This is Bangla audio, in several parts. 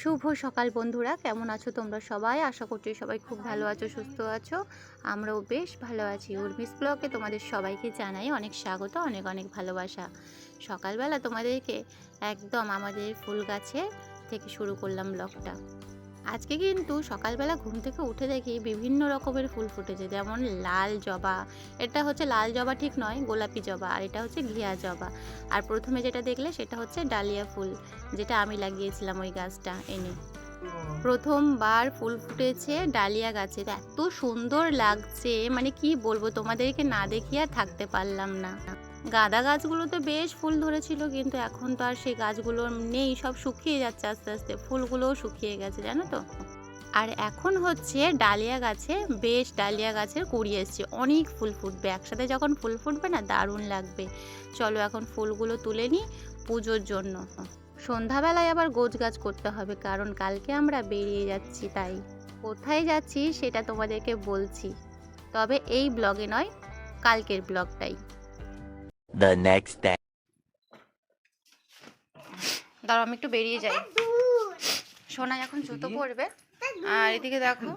শুভ সকাল বন্ধুরা, কেমন আছো তোমরা সবাই? আশা করছি সবাই খুব ভালো আছো, সুস্থ আছো। আমরাও বেশ ভালো আছি। উর্মিস ব্লগে তোমাদের সবাইকে জানাই অনেক স্বাগত, অনেক অনেক ভালোবাসা। সকালবেলা তোমাদেরকে একদম আমাদের ফুল গাছে থেকে শুরু করলাম ব্লগটা। আজকে কিন্তু সকালবেলা ঘুম থেকে উঠে দেখি বিভিন্ন রকমের ফুল ফুটেছে। যেমন লাল জবা। এটা হচ্ছে লাল জবা ঠিক নয়, গোলাপি জবা। আর এটা হচ্ছে ঘিয়া জবা। আর প্রথমে যেটা দেখলে সেটা হচ্ছে ডালিয়া ফুল, যেটা আমি লাগিয়েছিলাম ওই গাছটা এনে। প্রথমবার ফুল ফুটেছে ডালিয়া গাছে। এত সুন্দর লাগছে। মানে কি বলব, তোমাদেরকে না দেখিয়ে থাকতে পারলাম না। গাঁদা গাছগুলোতে বেশ ফুল ধরেছিল, কিন্তু এখন তো আর সেই গাছগুলো নেই, সব শুকিয়ে যাচ্ছে আস্তে আস্তে, ফুলগুলোও শুকিয়ে গেছে, জানো তো? আর এখন হচ্ছে ডালিয়া গাছে বেশ ডালিয়া গাছের কুড়ি এসছে, অনেক ফুল ফুটবে, একসাথে যখন ফুল ফুটবে না দারুণ লাগবে। চলো এখন ফুলগুলো তুলে নিই পুজোর জন্য। সন্ধ্যাবেলায় আবার গোছ গাছ করতে হবে, কারণ কালকে আমরা বেরিয়ে যাচ্ছি, তাই। কোথায় যাচ্ছি সেটা তোমাদেরকে বলছি। তবে এই ব্লগে নয়, কালকের ব্লগটাই। The next day. দাঁড়াও আমি একটু বেরিয়ে যাই। সোনা এখন জুতো পরবে। আর এদিকে দেখো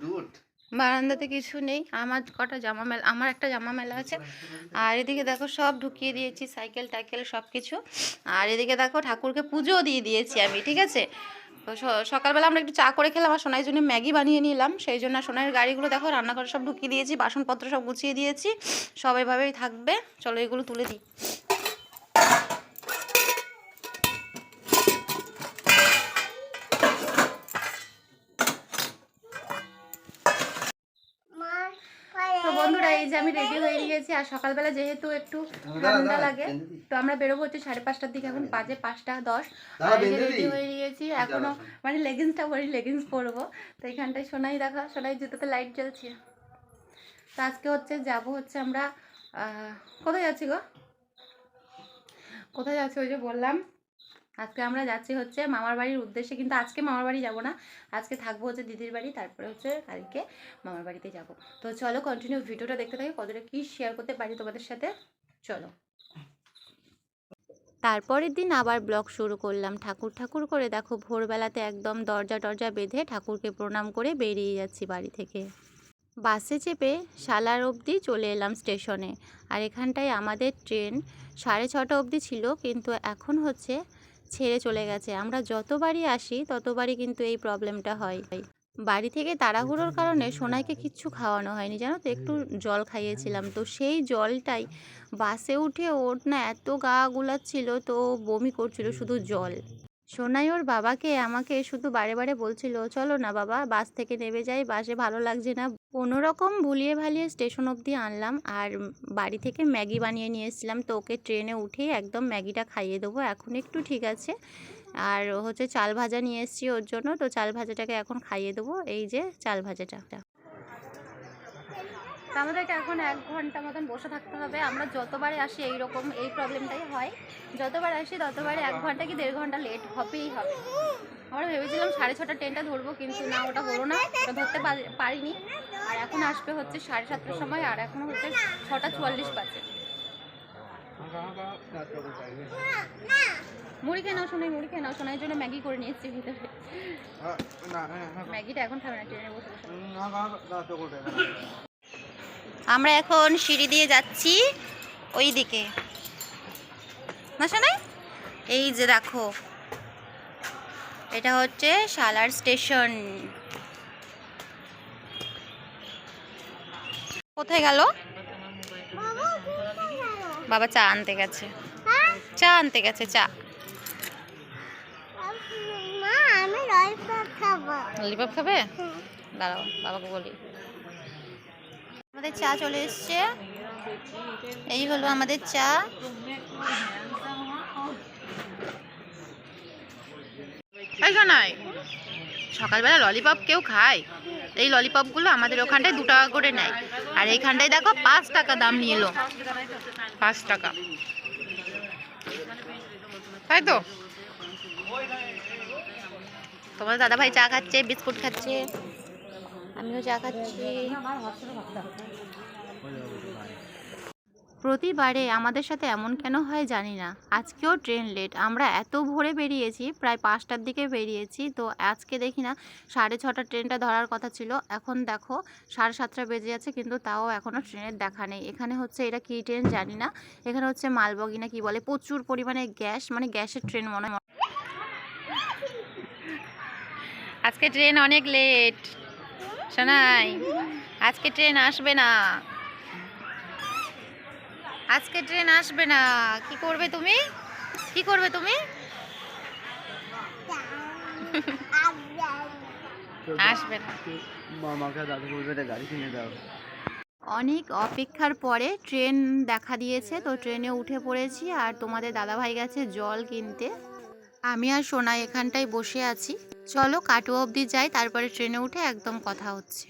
বারান্দাতে কিছু নেই। আমার কটা জামা মেলা আমার একটা জামা মেলা আছে। আর এদিকে দেখো সব ঢুকিয়ে দিয়েছি সাইকেল টাইকেল সব কিছু আর এদিকে দেখো ঠাকুরকে পুজোও দিয়ে দিয়েছি আমি ঠিক আছে? তো সকালবেলা আমরা একটু চা করে খেলাম আর সোনাইয়ের জন্য ম্যাগি বানিয়ে নিলাম। সেই জন্য সোনাইয়ের গাড়িগুলো দেখো, রান্নাঘরে সব ঢুকিয়ে দিয়েছি, বাসনপত্র সব গুছিয়ে দিয়েছি। সব এভাবেই থাকবে। চলো এগুলো তুলে দিই। বন্ধুরা এই যে আমি রেডি হয়ে গিয়েছি আর সকালবেলা যেহেতু একটু ঠান্ডা লাগে তো আমরা বেরোবো হচ্ছে সাড়ে পাঁচটার দিকে এখন বাজে পাঁচটা দশ। আর রেডি হয়ে গিয়েছি এখনও মানে লেগিংসটা পরি লেগিংস পরবো। তো এখানটায় সোনাই দেখা সোনাই জুতোতে লাইট জ্বলছে। তো আজকে হচ্ছে যাব হচ্ছে আমরা কোথায় যাচ্ছি গো? কোথায় যাচ্ছি ওই যে বললাম আজকে আমরা যাচ্ছি হচ্ছে মামার বাড়ির উদ্দেশ্যে, কিন্তু আজকে মামার বাড়ি যাব না। আজকে থাকব হচ্ছে দিদির বাড়ি, তারপরে হচ্ছে কালকে মামার বাড়িতে যাব। তো চলো কন্টিনিউ ভিডিওটা দেখতে থাকি, কতটা কি শেয়ার করতে পারি তোমাদের সাথে। চলো। তারপরের দিন আবার ব্লগ শুরু করলাম। ঠাকুর ঠাকুর করে দেখো ভোরবেলাতে একদম দরজা টরজা বেঁধে ঠাকুরকে প্রণাম করে বেরিয়ে যাচ্ছি বাড়ি থেকে। বাসে চেপে সালার অবধি চলে এলাম স্টেশনে। আর এখানটায় আমাদের ট্রেন সাড়ে ছটা অবধি ছিল, কিন্তু এখন হচ্ছে ছেড়ে চলে গেছে। আমরা যতবারই আসি, ততবারই কিন্তু এই প্রবলেমটা হয়। বাড়ি থেকে তাড়াহুড়োর কারণে সোনাইকে কিচ্ছু খাওয়ানো হয়নি, জানো তো? একটু জল খাইয়েছিলাম। তো সেই জলটাই বাসে উঠে ওর না এত গা গুলাচ্ছিল, তো বমি করছিল শুধু জল। সোনাই ওর বাবাকে আমাকে শুধু বারে বারে বলছিল, চলো না বাবা, বাস থেকে নেমে যাই, বাসে ভালো লাগছে না। কোনো রকম ভুলিয়ে ভালিয়ে স্টেশন অবধি আনলাম আর বাড়ি থেকে ম্যাগি বানিয়ে নিয়ে এসেছিলাম। তো ওকে ট্রেনে উঠেই একদম ম্যাগিটা খাইয়ে দেবো, এখন একটু ঠিক আছে। আর হচ্ছে চাল ভাজা নিয়ে এসেছি ওর জন্য, তো চাল ভাজাটাকে এখন খাইয়ে দেবো। এই যে চাল ভাজাটা। আমাদেরকে এখন এক ঘণ্টা মতন বসে থাকতে হবে। আমরা যতবারই আসি এই রকম এই প্রবলেমটাই হয়। যতবার আসি ততবারই এক ঘণ্টা কি দেড় ঘণ্টা লেট হবেই হবে। আমরা ভেবেছিলাম সাড়ে ছটা ট্রেনটা ধরবো, কিন্তু না, ওটা হলো না। ওটা ধরতে পারিনি। আর এখন আসবে হচ্ছে সাড়ে সাতটার সময়, আর এখন হচ্ছে ছটা চুয়াল্লিশ বাজে। মুড়ি খেয়ে নাও শোনাই মুড়ি খেয়ে নাও। শোনার জন্য ম্যাগি করে নিয়ে এসেছি ভিতরে ম্যাগিটা এখন খাবে না, ট্রেনে বসে আমরা এখন সিঁড়ি দিয়ে যাচ্ছি ওই দিকে না শোনাই এই যে দেখো, এটা হচ্ছে সালার স্টেশন। কোথায় গেল? বাবা চা আনতে গেছে। চা আনতে গেছে চা। ললিপপ খাবে। দাঁড়াও বাবাকে বলি। আমাদের চা চলে এসছে। এই হলো আমাদের চা। এই শোনাই সকালবেলা ললিপপ কেউ খায়? এই ললিপপগুলো আমাদের ওখানটায় দু টাকা করে নেয়। আর এইখানটায় দেখো পাঁচ টাকা দাম নিয়ে এলো পাঁচ টাকা। তাই তো? তোমার দাদা ভাই চা খাচ্ছে, বিস্কুট খাচ্ছে। আমিও চা খাচ্ছি। প্রতিবারে আমাদের সাথে এমন কেন হয় জানি না। আজকেও ট্রেন লেট আমরা এত ভোরে বেরিয়েছি, প্রায় পাঁচটার দিকে বেরিয়েছি। তো আজকে দেখি না, সাড়ে ছটা ট্রেনটা ধরার কথা ছিল। এখন দেখো, সাড়ে সাতটা বেজে যাচ্ছে, কিন্তু তাও এখনও ট্রেনের দেখা নেই। এখানে হচ্ছে এটা কী ট্রেন জানি না। এখানে হচ্ছে মালবগি না কি বলে, প্রচুর পরিমাণে গ্যাস মানে গ্যাসের ট্রেন মনে হয়। আজকে ট্রেন অনেক লেট শোনাই, আজকে ট্রেন আসবে না। আজকে ট্রেন আসবে না। কি করবে তুমি? কি করবে তুমি? আসবে না। মামাকে দাদু বলবে গাড়ি কিনে দাও। অনেক অপেক্ষার পরে ট্রেন দেখা দিয়েছে তো ট্রেনে উঠে পড়েছি আর তোমাদের দাদাভাই গেছে জল কিনতে। আমি আর সোনা এখানটায় বসে আছি। চলো কাটু অবধি যাই তারপরে ট্রেনে উঠে একদম কথা হচ্ছে।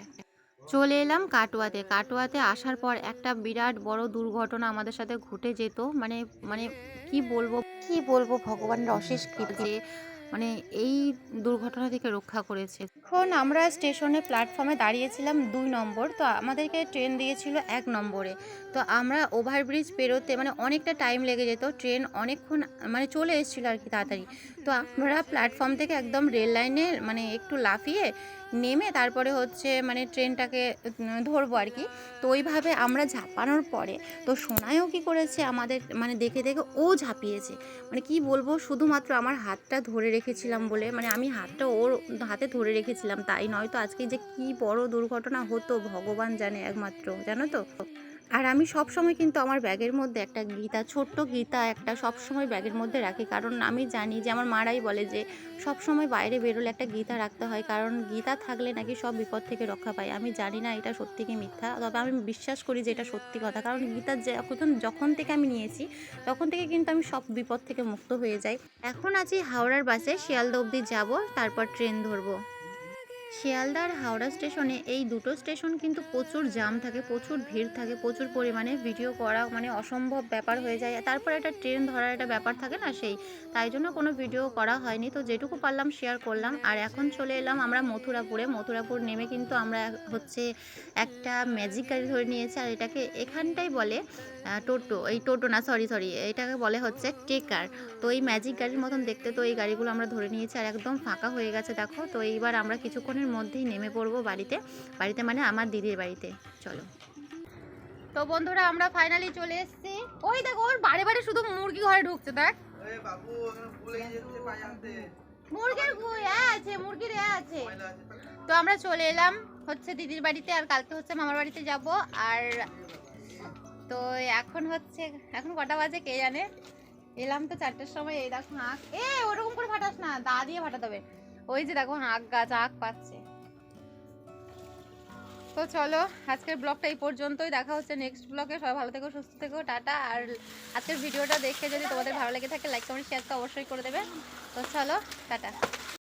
চলে এলাম কাটোয়াতে। কাটোয়াতে আসার পর একটা বিরাট বড় দুর্ঘটনা আমাদের সাথে ঘটে যেত। মানে মানে কি বলব? কি বলব? ভগবানের অশেষ কৃপা। মানে এই দুর্ঘটনা থেকে রক্ষা করেছে। এখন আমরা স্টেশনে প্ল্যাটফর্মে দাঁড়িয়েছিলাম দুই নম্বর। তো আমাদেরকে ট্রেন দিয়েছিল এক নম্বরে। তো আমরা ওভারব্রিজ পেরোতে মানে অনেকটা টাইম লেগে যেত। ট্রেন অনেকক্ষণ মানে চলে এসেছিল আর কি তাড়াতাড়ি। তো আমরা প্ল্যাটফর্ম থেকে একদম রেল লাইনে মানে একটু লাফিয়ে নেমে তারপরে হচ্ছে মানে ট্রেনটাকে ধরবো আর কি। তো ওইভাবে আমরা ঝাঁপানোর পরে, তো সোনায়ও কী করেছে আমাদের মানে দেখে দেখে ও ঝাঁপিয়েছে। মানে কি বলব, শুধুমাত্র আমার হাতটা ধরে রেখেছিলাম বলে মানে আমি হাতটা ওর হাতে ধরে রেখেছিলাম, তাই নয়তো আজকে যে কি বড় দুর্ঘটনা হতো, ভগবান জানে একমাত্র, জানো তো? আর আমি সব সময় কিন্তু আমার ব্যাগের মধ্যে একটা গীতা, ছোট্ট গীতা একটা সব সময় ব্যাগের মধ্যে রাখি। কারণ আমি জানি যে আমার মারাই বলে যে সব সময় বাইরে বেরোলে একটা গীতা রাখতে হয়। কারণ গীতা থাকলে নাকি সব বিপদ থেকে রক্ষা পায়। আমি জানি না এটা সত্যি কি মিথ্যা। তবে আমি বিশ্বাস করি যে এটা সত্যি কথা। কারণ গীতা যখন যখন থেকে আমি নিয়েছি, তখন থেকে কিন্তু আমি সব বিপদ থেকে মুক্ত হয়ে যাই। এখন আছি হাওড়ার বাসে। শিয়ালদা অবধি যাব, তারপর ট্রেন ধরবো। শিয়ালদা আর হাওড়া স্টেশনে এই দুটো স্টেশন কিন্তু প্রচুর জাম থাকে, প্রচুর ভিড় থাকে, প্রচুর পরিমাণে ভিডিও করা মানে অসম্ভব ব্যাপার হয়ে যায়। তারপর একটা ট্রেন ধরার একটা ব্যাপার থাকে না সেই, তাই জন্য কোনো ভিডিও করা হয়নি। তো যেটুকু পারলাম শেয়ার করলাম। আর এখন চলে এলাম আমরা মথুরাপুরে। মথুরাপুর নেমে কিন্তু আমরা হচ্ছে একটা ম্যাজিক গাড়ি ধরে নিয়েছি। আর এটাকে এখানটাই বলে টোটো, এই টোটো না সরি সরি এটাকে বলে হচ্ছে টেকার। তো এই ম্যাজিক গাড়ির মতন দেখতে তো এই গাড়িগুলো আমরা ধরে নিয়েছি। আর একদম ফাঁকা হয়ে গেছে, দেখো। তো এইবার আমরা কিছুক্ষণের মধ্যেই নেমে পড়ব বাড়িতে। বাড়িতে মানে আমার দিদির বাড়িতে। চলো। তো বন্ধুরা আমরা ফাইনালি চলে এসেছি। ওই দেখো ওর বারে বারে শুধু মুরগি ঘরে ঢুকছে দেখ। মুরগির আছে মুরগির আছে। তো আমরা চলে এলাম হচ্ছে দিদির বাড়িতে আর কালকে হচ্ছে মামার বাড়িতে যাব। আর তো এখন হচ্ছে এখন কটা বাজে কে জানে? এলাম তো চারটের সময় এই দেখো হাঁক এ ওরকম করে ফাটাস না দা দিয়ে ফাটাতে হবে। ওই যে দেখো আগ গাছ আঁক পাচ্ছে। তো চলো, আজকের ব্লগটা এই পর্যন্তই। দেখা হচ্ছে নেক্সট ব্লগে সবাই ভালো থেকো, সুস্থ থেকো, টাটা। আর আজকের ভিডিওটা দেখে যদি তোমাদের ভালো লেগে থাকে লাইক কমেন্ট শেয়ার তো অবশ্যই করে দেবে। তো চলো, টাটা।